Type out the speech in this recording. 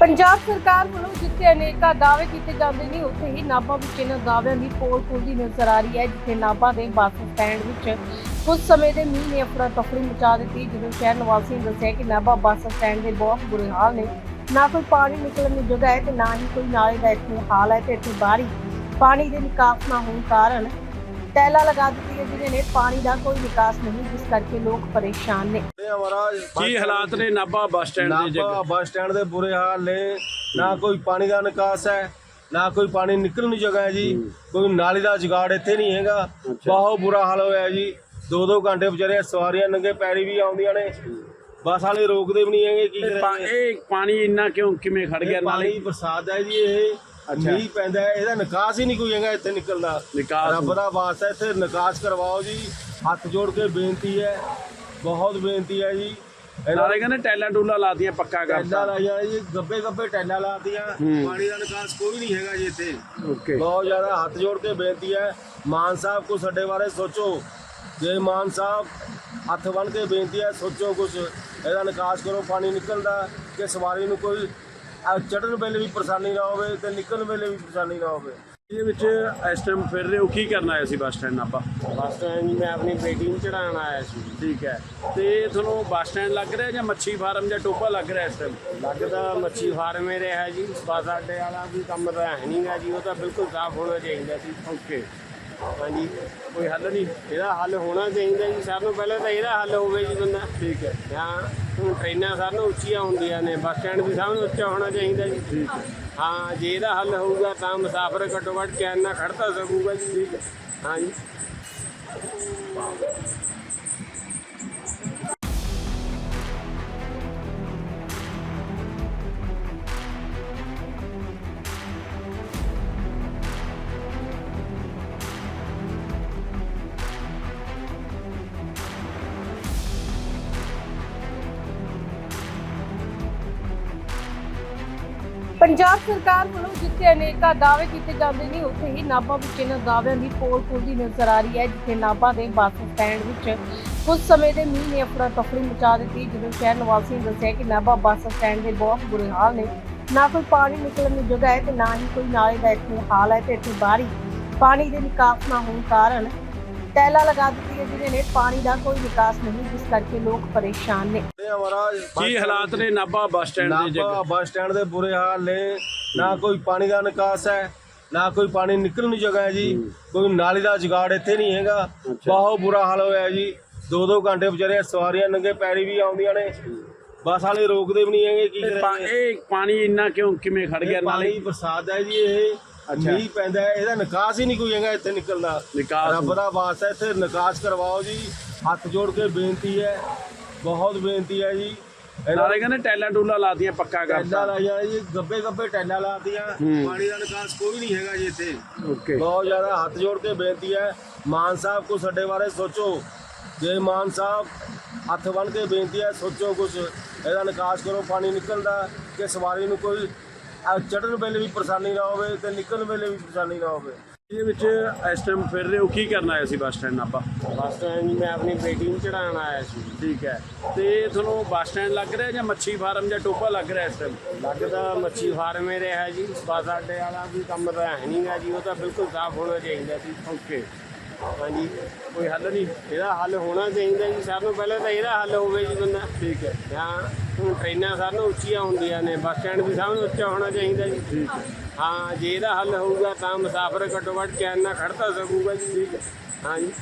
ਪੰਜਾਬ ਸਰਕਾਰ ਵੱਲੋਂ ਜਿੱਥੇ ਅਨੇਕਾਂ ਦਾਅਵੇ ਕੀਤੇ ਜਾਂਦੇ ਨੇ, ਉੱਥੇ ਹੀ ਨਾਭਾ ਵਿੱਚ ਇਹਨਾਂ ਦਾਅਵਿਆਂ ਦੀ ਪੋਲ ਖੁੱਲਦੀ ਨਜ਼ਰ ਆ ਰਹੀ ਹੈ, ਜਿੱਥੇ ਨਾਭਾ ਦੇ ਬੱਸ ਸਟੈਂਡ ਵਿੱਚ ਕੁਝ ਸਮੇਂ ਦੇ ਮੀਂਹ ਨੇ ਅਫਰਾ ਤਫਰੀ ਮਚਾ ਦਿੱਤੀ, ਜਦੋਂ ਸ਼ਹਿਰ ਨਿਵਾਸੀਆਂ ਨੇ ਦੱਸਿਆ ਕਿ ਨਾਭਾ ਬੱਸ ਸਟੈਂਡ ਦੇ ਬਹੁਤ ਬੁਰੇ ਹਾਲ ਨੇ। ਨਾ ਕੋਈ ਪਾਣੀ ਨਿਕਲਣ ਦੀ ਜਗ੍ਹਾ ਹੈ ਤੇ ਨਾ ਹੀ ਕੋਈ ਨਾਲੇ ਦਾ ਇੱਥੇ ਹਾਲ ਹੈ ਤੇ ਇੱਥੇ ਬਾਹਰੀ ਪਾਣੀ ਦੇ ਨਿਕਾਸ ਨਾ ਹੋਣ ਕਾਰਨ ਟੈਲਾ ਲਗਾ ਦਿੱਤੀਆਂ ਜਿਹਦੇ ਨੇ ਪਾਣੀ ਦਾ ਕੋਈ ਨਿਕਾਸ ਨਹੀਂ ਜਿਸ ਕਰਕੇ ਲੋਕ ਪਰੇਸ਼ਾਨ ਨੇ। ਨੇ ਮਹਾਰਾਜ ਕੀ ਹਾਲਾਤ ਨੇ? ਨਾਭਾ ਬੱਸ ਸਟੈਂਡ ਦੇ ਨਾਭਾ ਬੱਸ ਸਟੈਂਡ ਦੇ ਬੁਰੇ ਹਾਲ ਨੇ। ਨਾ ਕੋਈ ਪਾਣੀ ਦਾ ਨਿਕਾਸ ਹੈ ਨਾ ਕੋਈ ਪਾਣੀ ਨਿਕਲਣ ਦੀ ਜਗ੍ਹਾ ਹੈ ਜੀ। ਕੋਈ ਨਾਲੀ ਦਾ ਜੁਗਾੜ ਇੱਥੇ ਨਹੀਂ ਹੈਗਾ। ਬਹੁਤ ਬੁਰਾ ਹਾਲ ਹੋਇਆ ਜੀ। ਦੋ ਦੋ ਘੰਟੇ ਵਿਚਾਰੇ ਸਵਾਰੀਆਂ ਨੰਗੇ ਪੈਰੀ ਵੀ ਆਉਂਦੀਆਂ ਨੇ। ਬੱਸ ਵਾਲੇ ਰੋਕਦੇ ਵੀ ਨਹੀਂ ਹੈਗੇ ਕੀ ਇਹ ਪਾ- ਕਰੇ ਇਹ ਪਾਣੀ ਇੰਨਾ ਕਿਉਂ ਕਿਵੇਂ ਖੜ ਗਿਆ ਨਾਲੇ? ਪਾਣੀ ਬਰਸਾਤ ਹੈ ਜੀ ਇਹ। ਅੱਛਾ। ਮੀਂਹ ਪੈਂਦਾ ਹੈ ਇਹਦਾ ਨਿਕਾਸ ਹੀ ਨਹੀਂ ਕੋਈ ਹੈਗਾ ਇੱਥੇ ਨਿਕਲਦਾ ਨਿਕਾਸ ਰੱਬ ਦਾ ਵਾਸਤਾ ਇੱਥੇ ਨਿਕਾਸ ਕਰਵਾਓ ਜੀ। ਹੱਥ ਜੋੜ ਕੇ ਬੇਨਤੀ ਹੈ ਬਹੁਤ ਬੇਨਤੀ ਹੈ ਜੀ। ਇਹਨਾਂ ਨਾਲੇ ਕਹਿੰਦੇ ਟੈਲਾਂ ਟੂਲਾਂ ਲਾਤੀਆਂ ਪੱਕਾ ਟੈਲਾਂ ਕਰਤਾ ਲਾਈਆਂ ਜੀ ਗੱਬੇ ਗੱਬੇ ਟੈਲਾਂ ਲਾਤੀਆਂ। ਹੂੰ। ਪਾਣੀ ਦਾ ਨਿਕਾਸ ਕੋਈ ਨਹੀਂ ਹੈਗਾ ਜੀ ਇੱਥੇ। ਓਕੇ। ਬਹੁਤ ਜ਼ਿਆਦਾ ਹੱਥ ਜੋੜ ਕੇ ਬੇਨਤੀ ਹੈ। ਮਾਨ ਸਾਹਿਬ ਕੋ ਸਾਡੇ ਬਾਰੇ ਸੋਚੋ। ਜੇ ਮਾਨ ਸਾਹਿਬ ਹੱਥ ਬੰਨ ਕੇ ਬੇਨਤੀ ਹੈ ਸੋਚੋ ਕੁਝ ਇਹਦਾ ਨਿਕਾਸ ਕਰੋ ਪਾਣੀ ਨਿਕਲਦਾ ਕਿ ਸਵਾਰੀ ਨੂੰ ਕੋਈ ਚੜਨ ਵੇਲੇ ਵੀ ਪਰੇਸ਼ਾਨੀ ਨਾ ਹੋਵੇ ਤੇ ਨਿਕਲਣ ਵੇਲੇ ਵੀ ਪਰੇਸ਼ਾਨੀ ਨਾ ਹੋਵੇ। ਇਹਦੇ ਵਿੱਚ ਇਸ ਟਾਈਮ ਫਿਰ ਰਹੇ ਹੋ ਕੀ ਕਰਨ ਆਏ ਸੀ bus stand Nabha bus stand ਜੀ ਮੈਂ ਆਪਣੀ ਬੇਟੀ ਨੂੰ ਚੜਾਉਣ ਆਇਆ ਸੀ। ਠੀਕ ਹੈ। ਤੇ ਤੁਹਾਨੂੰ ਬੱਸ ਸਟੈਂਡ ਲੱਗ ਰਿਹਾ ਜਾਂ ਮੱਛੀ ਫਾਰਮ ਜਾਂ ਟੋਪਾ ਲੱਗ ਰਿਹਾ ਇਸ ਟਾਈਮ ਲੱਗਦਾ ਮੱਛੀ ਫਾਰਮ ਹੀ ਰਿਹਾ ਜੀ। ਬੱਸ ਅੱਡੇ ਵਾਲਾ ਵੀ ਕੰਮ ਤਾਂ ਹੈ ਨਹੀਂਗਾ ਜੀ ਉਹ ਤਾਂ ਬਿਲਕੁਲ ਸਾਫ਼ ਹੋਣਾ ਚਾਹੀਦਾ ਸੀ। ਓਕੇ ਹਾਂਜੀ। ਕੋਈ ਹੱਲ ਨਹੀਂ ਇਹਦਾ ਹੱਲ ਹੋਣਾ ਚਾਹੀਦਾ ਜੀ। ਸਾਰਿਆਂ ਨੂੰ ਪਹਿਲਾਂ ਤਾਂ ਇਹਦਾ ਹੱਲ ਹੋਵੇ ਜੀ ਬੰਦਾ। ਠੀਕ ਹੈ। ਹਾਂ। ਹੁਣ ਟ੍ਰੇਨਾਂ ਸਾਰਿਆਂ ਨੂੰ ਉੱਚੀਆਂ ਹੁੰਦੀਆਂ ਨੇ ਬੱਸ ਸਟੈਂਡ ਵੀ ਨੂੰ ਉੱਚਾ ਹੋਣਾ ਚਾਹੀਦਾ ਜੀ। ਹੈ ਜੇ ਇਹਦਾ ਹੱਲ ਹੋਊਗਾ ਤਾਂ ਮੁਸਾਫਰ ਘੱਟੋ ਘੱਟ ਚੈਨ ਨਾਲ ਖੜ ਤਾਂ ਸਕੂਗਾ ਜੀ ਹਾਂ। ਜੀ ਪੰਜਾਬ ਸਰਕਾਰ ਵੱਲੋਂ ਜਿੱਥੇ ਅਨੇਕਾਂ ਦਾਅਵੇ ਕੀਤੇ ਜਾਂਦੇ ਨੇ, ਉੱਥੇ ਹੀ ਨਾਭਾ ਵਿੱਚ ਇਹਨਾਂ ਦਾਅਵਿਆਂ ਦੀ ਪੋਲ ਖੁੱਲਦੀ ਨਜ਼ਰ ਆ ਰਹੀ ਹੈ, ਜਿੱਥੇ ਨਾਭਾ ਦੇ ਬੱਸ ਸਟੈਂਡ ਵਿੱਚ ਕੁਝ ਸਮੇਂ ਦੇ ਮੀਂਹ ਨੇ ਅਫਰਾ ਤਫਰੀ ਮਚਾ ਦਿੱਤੀ ਜਦੋਂ ਸ਼ਹਿਰ ਨਿਵਾਸੀਆਂ ਨੇ ਦੱਸਿਆ ਕਿ ਨਾਭਾ ਬੱਸ ਸਟੈਂਡ ਦੇ ਬਹੁਤ ਬੁਰੇ ਹਾਲ ਨੇ। ਨਾ ਕੋਈ ਪਾਣੀ ਨਿਕਲਣ ਦੀ ਜਗ੍ਹਾ ਹੈ ਤੇ ਨਾ ਹੀ ਕੋਈ ਨਾਲੇ ਦਾ ਇੱਥੇ ਹਾਲ ਹੈ ਤੇ ਇੱਥੇ ਬਾਹਰੀ ਪਾਣੀ ਦੇ ਨਿਕਾਸ ਨਾ ਹੋਣ ਕਾਰਨ ਟੈਲਾ ਲਗਾ ਦਿੱਤੀਆਂ ਜਿਹਦੇ ਨੇ ਪਾਣੀ ਦਾ ਕੋਈ ਨਿਕਾਸ ਨਹੀਂ ਜਿਸ ਕਰਕੇ ਲੋਕ ਪਰੇਸ਼ਾਨ ਨੇ। ਨੇ ਮਹਾਰਾਜ ਕੀ ਹਾਲਾਤ ਨੇ? ਨਾਭਾ ਬੱਸ ਸਟੈਂਡ ਦੇ ਨਾਭਾ ਬੱਸ ਸਟੈਂਡ ਦੇ ਬੁਰੇ ਹਾਲ ਨੇ। ਨਾ ਕੋਈ ਪਾਣੀ ਦਾ ਨਿਕਾਸ ਹੈ ਨਾ ਕੋਈ ਪਾਣੀ ਨਿਕਲਣ ਦੀ ਜਗ੍ਹਾ ਹੈ ਜੀ। ਕੋਈ ਨਾਲੀ ਦਾ ਜੁਗਾੜ ਇੱਥੇ ਨਹੀਂ ਹੈਗਾ। ਬਹੁਤ ਬੁਰਾ ਹਾਲ ਹੋਇਆ ਜੀ। ਦੋ ਦੋ ਘੰਟੇ ਵਿਚਾਰੇ ਸਵਾਰੀਆਂ ਨੰਗੇ ਪੈਰੀ ਵੀ ਆਉਂਦੀਆਂ ਨੇ। ਬੱਸ ਵਾਲੇ ਰੋਕਦੇ ਵੀ ਨਹੀਂ ਹੈਗੇ ਕੀ ਇਹ ਪਾ- ਕਰੇ ਇਹ ਪਾਣੀ ਇੰਨਾ ਕਿਉਂ ਕਿਵੇਂ ਖੜ ਗਿਆ ਨਾਲੇ? ਪਾਣੀ ਬਰਸਾਤ ਹੈ ਜੀ ਇਹ। ਮੀਂਹ ਪੈਂਦਾ ਹੈ ਇਹਦਾ ਨਿਕਾਸ ਹੀ ਨਹੀਂ ਕੋਈ ਹੈਗਾ ਇੱਥੇ ਨਿਕਲਦਾ ਨਿਕਾਸ ਰੱਬ ਦਾ ਵਾਸਤਾ ਇੱਥੇ ਨਿਕਾਸ ਕਰਵਾਓ ਜੀ। ਹੱਥ ਜੋੜ ਕੇ ਬੇਨਤੀ ਹੈ ਬਹੁਤ ਬੇਨਤੀ ਹੈ ਜੀ। ਇਹਨਾਂ ਨਾਲੇ ਕਹਿੰਦੇ ਟੈਲਾਂ ਟੂਲਾਂ ਲਾਤੀਆਂ ਪੱਕਾ ਟੈਲਾਂ ਕਰਤਾ ਲਾਈਆਂ ਜੀ ਗੱਬੇ ਗੱਬੇ ਟੈਲਾਂ ਲਾਤੀਆਂ। ਹੂੰ। ਪਾਣੀ ਦਾ ਨਿਕਾਸ ਕੋਈ ਨਹੀਂ ਹੈਗਾ ਜੀ ਇੱਥੇ। ਓਕੇ। ਬਹੁਤ ਜ਼ਿਆਦਾ ਹੱਥ ਜੋੜ ਕੇ ਬੇਨਤੀ ਹੈ। ਮਾਨ ਸਾਹਿਬ ਕੋ ਸਾਡੇ ਬਾਰੇ ਸੋਚੋ। ਜੇ ਮਾਨ ਸਾਹਿਬ ਹੱਥ ਬੰਨ ਕੇ ਬੇਨਤੀ ਹੈ ਸੋਚੋ ਕੁਝ ਇਹਦਾ ਨਿਕਾਸ ਕਰੋ ਪਾਣੀ ਨਿਕਲਦਾ ਕਿ ਸਵਾਰੀ ਨੂੰ ਕੋਈ ਚੜਨ ਵੇਲੇ ਵੀ ਪਰੇਸ਼ਾਨੀ ਨਾ ਹੋਵੇ ਤੇ ਨਿਕਲਣ ਵੇਲੇ ਵੀ ਪਰੇਸ਼ਾਨੀ ਨਾ ਹੋਵੇ। ਇਹਦੇ ਵਿੱਚ ਇਸ ਟਾਈਮ ਫਿਰ ਰਹੇ ਹੋ ਕੀ ਕਰਨ ਆਏ ਸੀ bus stand Nabha bus stand ਮੈਂ ਆਪਣੀ ਬੇਟੀ ਨੂੰ ਚੜਾਉਣ ਆਇਆ ਸੀ। ਠੀਕ ਹੈ। ਤੇ ਤੁਹਾਨੂੰ ਬੱਸ ਸਟੈਂਡ ਲੱਗ ਰਿਹਾ ਜਾਂ ਮੱਛੀ ਫਾਰਮ ਜਾਂ ਟੋਪਾ ਲੱਗ ਰਿਹਾ ਇਸ ਟਾਈਮ ਲੱਗਦਾ ਮੱਛੀ ਫਾਰਮ ਹੀ ਰਿਹਾ ਜੀ। ਬੱਸ ਅੱਡੇ ਵਾਲਾ ਵੀ ਕੰਮ ਤਾਂ ਹੈ ਨਹੀਂਗਾ ਜੀ ਉਹ ਤਾਂ ਬਿਲਕੁਲ ਸਾਫ਼ ਹੋਣਾ ਚਾਹੀਦਾ ਸੀ। ਓਕੇ ਹਾਂਜੀ। ਕੋਈ ਹੱਲ ਨਹੀਂ। ਇਹਦਾ ਹੱਲ ਹੋਣਾ ਚਾਹੀਦਾ ਜੀ। ਸਾਰਿਆਂ ਨੂੰ ਪਹਿਲਾਂ ਤਾਂ ਇਹਦਾ ਹੱਲ ਹੋਵੇ ਜੀ ਬੰਦਾ। ਠੀਕ ਹੈ। ਹਾਂ। ਹੁਣ ਟ੍ਰੇਨਾਂ ਸਾਰਿਆਂ ਨੂੰ ਉੱਚੀਆਂ ਹੁੰਦੀਆਂ ਨੇ। ਬੱਸ ਸਟੈਂਡ ਵੀ ਸਭ ਨੂੰ ਉੱਚਾ ਹੋਣਾ ਚਾਹੀਦਾ ਜੀ। ਠੀਕ ਹੈ। ਹਾਂ ਜੇ ਇਹਦਾ ਹੱਲ ਹੋਊਗਾ ਤਾਂ ਮੁਸਾਫਰ ਘੱਟੋ ਘੱਟ ਚੈਨ ਨਾਲ ਖੜ ਤਾਂ ਸਕੂਗਾ ਜੀ। ਠੀਕ ਹੈ। ਹਾਂ ਜੀ